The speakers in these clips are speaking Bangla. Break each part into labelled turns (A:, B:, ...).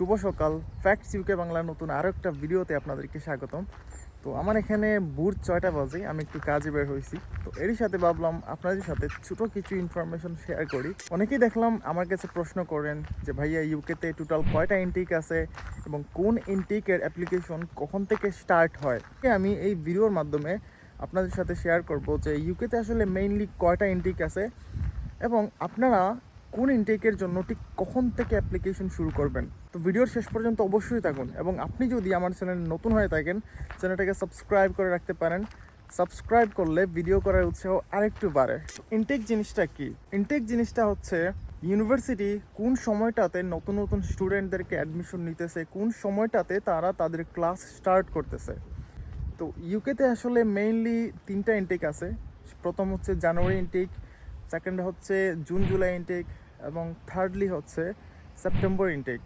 A: শুভ সকাল। ফ্যাক্টস ইউকে বাংলার নতুন আরও একটা ভিডিওতে আপনাদেরকে স্বাগতম। তো আমার এখানে ভোর ছয়টা বাজে, আমি একটু কাজে বের হয়েছি। তো এরই সাথে ভাবলাম আপনাদের সাথে ছোটো কিছু ইনফরমেশন শেয়ার করি। অনেকেই দেখলাম আমার কাছে প্রশ্ন করেন যে, ভাইয়া ইউকেতে টোটাল কয়টা ইনটেক আছে এবং কোন ইনটেকের অ্যাপ্লিকেশন কখন থেকে স্টার্ট হয়? আমি এই ভিডিওর মাধ্যমে আপনাদের সাথে শেয়ার করব যে ইউকেতে আসলে মেইনলি কয়টা ইনটেক আছে এবং আপনারা কোন ইনটেকের জন্য ঠিক কখন থেকে অ্যাপ্লিকেশন শুরু করবেন? তো ভিডিওর শেষ পর্যন্ত অবশ্যই থাকুন এবং আপনি যদি আমার চ্যানেল নতুন হয়ে থাকেন চ্যানেলটাকে সাবস্ক্রাইব করে রাখতে পারেন। সাবস্ক্রাইব করলে ভিডিও করার উৎসাহ আরেকটু বাড়ে। ইনটেক জিনিসটা কি? ইনটেক জিনিসটা হচ্ছে ইউনিভার্সিটি কোন সময়টাতে নতুন নতুন স্টুডেন্টদেরকে অ্যাডমিশন নিতেছে, কোন সময়টাতে তারা তাদের ক্লাস স্টার্ট করতেছে। তো ইউকেতে আসলে মেইনলি তিনটা ইনটেক আছে। প্রথম হচ্ছে জানুয়ারি ইনটেক সেকেন্ড হচ্ছে জুন জুলাই ইনটেক এবং থার্ডলি হচ্ছে সেপ্টেম্বর ইনটেক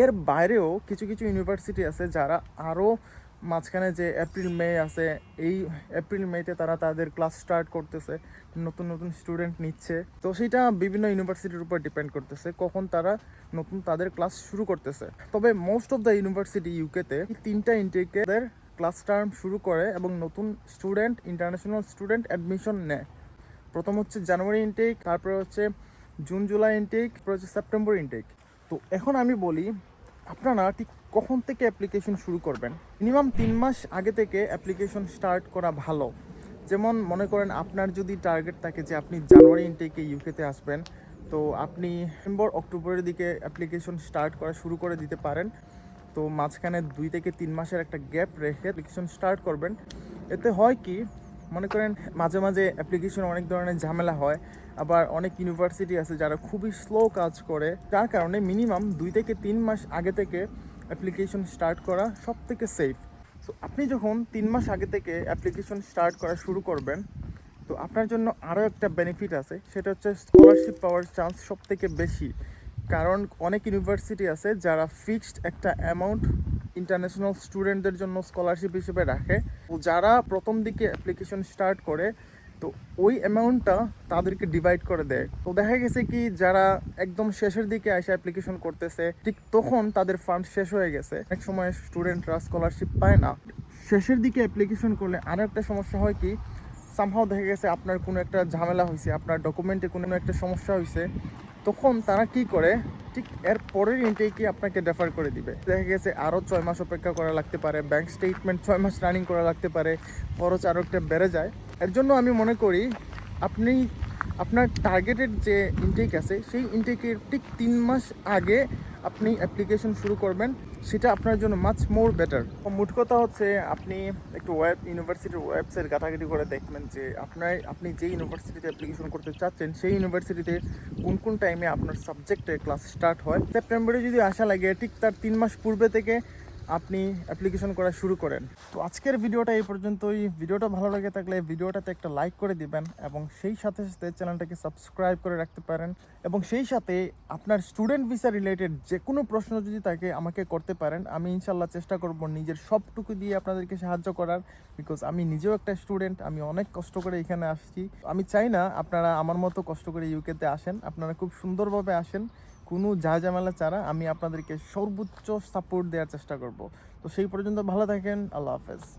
A: এর বাইরেও কিছু কিছু ইউনিভার্সিটি আছে যারা আরও মাঝখানে যে এপ্রিল মে আছে, এই এপ্রিল মেতে তারা তাদের ক্লাস স্টার্ট করতেছে, নতুন নতুন স্টুডেন্ট নিচ্ছে। তো সেটা বিভিন্ন ইউনিভার্সিটির উপর ডিপেন্ড করতেছে, কখন তারা নতুন তাদের ক্লাস শুরু করতেছে। তবে মোস্ট অফ দ্য ইউনিভার্সিটি ইউকেতে তিনটা ইনটেকের ক্লাস টার্ম শুরু করে এবং নতুন স্টুডেন্ট ইন্টারন্যাশনাল স্টুডেন্ট অ্যাডমিশন নেয়। প্রথম হচ্ছে জানুয়ারি ইনটেক তারপরে হচ্ছে জুন, জুলাই ইনটেক তারপরে হচ্ছে সেপ্টেম্বর ইনটেক তো এখন আমি বলি, আপনারা ঠিক কখন থেকে অ্যাপ্লিকেশন শুরু করবেন? মিনিমাম তিন মাস আগে থেকে অ্যাপ্লিকেশন স্টার্ট করা ভালো। যেমন মনে করেন আপনার যদি টার্গেট থাকে যে আপনি জানুয়ারি ইনটেকে ইউকেতে আসবেন, তো আপনি সেপ্টেম্বর, অক্টোবরের দিকে অ্যাপ্লিকেশন স্টার্ট করা শুরু করে দিতে পারেন। তো মাঝখানে দুই থেকে তিন মাসের একটা গ্যাপ রেখে অ্যাপ্লিকেশন স্টার্ট করবেন। এতে হয় কি মনে করেন, মাঝে মাঝে অ্যাপ্লিকেশন অনেক ধরনের ঝামেলা হয়, আবার অনেক ইউনিভার্সিটি আছে যারা খুবই স্লো কাজ করে। যার কারণে মিনিমাম দুই থেকে তিন মাস আগে থেকে অ্যাপ্লিকেশন স্টার্ট করা সব থেকে সেফ সো আপনি যখন তিন মাস আগে থেকে অ্যাপ্লিকেশন স্টার্ট করা শুরু করবেন, তো আপনার জন্য আরও একটা বেনিফিট আছে, সেটা হচ্ছে স্কলারশিপ পাওয়ার চান্স সব থেকে বেশি। কারণ অনেক ইউনিভার্সিটি আছে যারা ফিক্সড একটা অ্যামাউন্ট ইন্টারন্যাশনাল স্টুডেন্টদের জন্য স্কলারশিপ হিসেবে রাখে। যারা প্রথম দিকে অ্যাপ্লিকেশন স্টার্ট করে, তো ওই অ্যামাউন্টটা তাদেরকে ডিভাইড করে দেয়। তো দেখা গেছে কি, যারা একদম শেষের দিকে এসে অ্যাপ্লিকেশন করতেছে, ঠিক তখন তাদের ফান্ড শেষ হয়ে গেছে। অনেক সময় স্টুডেন্টরা স্কলারশিপ পায় না। শেষের দিকে অ্যাপ্লিকেশন করলে আরও একটা সমস্যা হয় কি সামহাও দেখা গেছে আপনার কোনো একটা ঝামেলা হয়েছে আপনার ডকুমেন্টে কোনো একটা সমস্যা হয়েছে তখন তারা কি করে? ঠিক এর পরের ইনটেকই আপনাকে ডেফার করে দিবে। দেখা গেছে আরও ছয় মাস অপেক্ষা করা লাগতে পারে ব্যাংক স্টেটমেন্ট ছয় মাস রানিং করা লাগতে পারে, খরচ আরও একটা বেড়ে যায়। এর জন্য আমি মনে করি, আপনি, আপনার টার্গেটেড যে ইনটেক আছে, সেই ইনটেকের ঠিক তিন মাস আগে আপনি অ্যাপ্লিকেশন শুরু করবেন, সেটা আপনার জন্য মাচ মোর বেটার মোট কথা হচ্ছে, আপনি একটু ওয়েব ইউনিভার্সিটির ওয়েবসাইট ঘাটাঘাটি করে দেখবেন যে আপনার, আপনি যে ইউনিভার্সিটিতে অ্যাপ্লিকেশন করতে চাচ্ছেন, সেই ইউনিভার্সিটিতে কোন কোন টাইমে আপনার সাবজেক্টে ক্লাস স্টার্ট হয়। সেপ্টেম্বরে যদি আসা লাগে, ঠিক তার তিন মাস পূর্বে থেকে আপনি অ্যাপ্লিকেশন করা শুরু করেন। তো আজকের ভিডিওটা এই পর্যন্তই। ভিডিওটা ভালো লাগে থাকলে ভিডিওটাতে একটা লাইক করে দিবেন এবং সেই সাথে সাথে চ্যানেলটাকে সাবস্ক্রাইব করে রাখতে পারেন এবং সেই সাথে আপনার স্টুডেন্ট ভিসা রিলেটেড যে কোনো প্রশ্ন যদি তাকে আমাকে করতে পারেন। আমি ইনশাল্লাহ চেষ্টা করব নিজের সবটুকু দিয়ে আপনাদেরকে সাহায্য করার বিকজ আমি নিজেও একটা স্টুডেন্ট আমি অনেক কষ্ট করে এখানে আসছি। আমি চাই না আপনারা আমার মতো কষ্ট করে ইউকেতে আসেন, আপনারা খুব সুন্দরভাবে আসেন। কোনো যা ঝামেলা ছাড়া আমি আপনাদেরকে সর্বোচ্চ সাপোর্ট দেওয়ার চেষ্টা করব। তো সেই পর্যন্ত ভালো থাকেন, আল্লাহ হাফেজ।